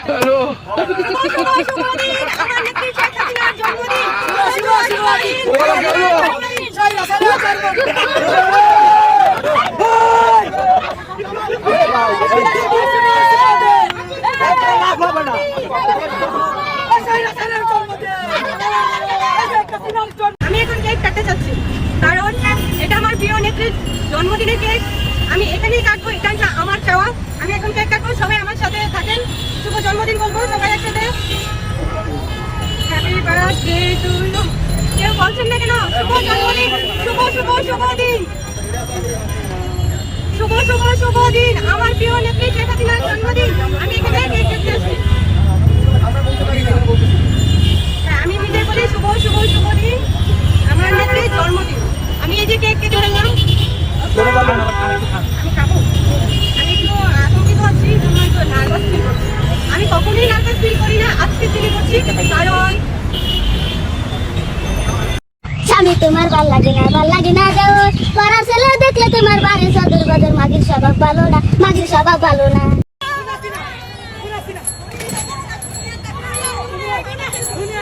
Hello. আমি এখন cake কাটতে চাচ্ছি কারণ এটা আমার প্রিয় নেত্রীর জন্মদিনের কেক আমি এখানেই কাটবো এটা আমার চাওয়া আমি এখন কেক কাটবো সবাই আমার সাথে থাকেন শুভ জন্মদিন বলব সবাই একসাথে। হ্যাপি বার্থডে টু ইউ কেউ বলছেন না কেন? শুভ জন্মদিন, শুভ শুভ শুভ দিন। শুভ শুভ শুভ দিন। স্বামী তোমার ভালো লাগে না, ভালো লাগে না যাও পাড়া ছেলে দেখলে তোমার বাড়ি সদর বদর, মাগির স্বভাব ভালো না, মাগির স্বভাব ভালো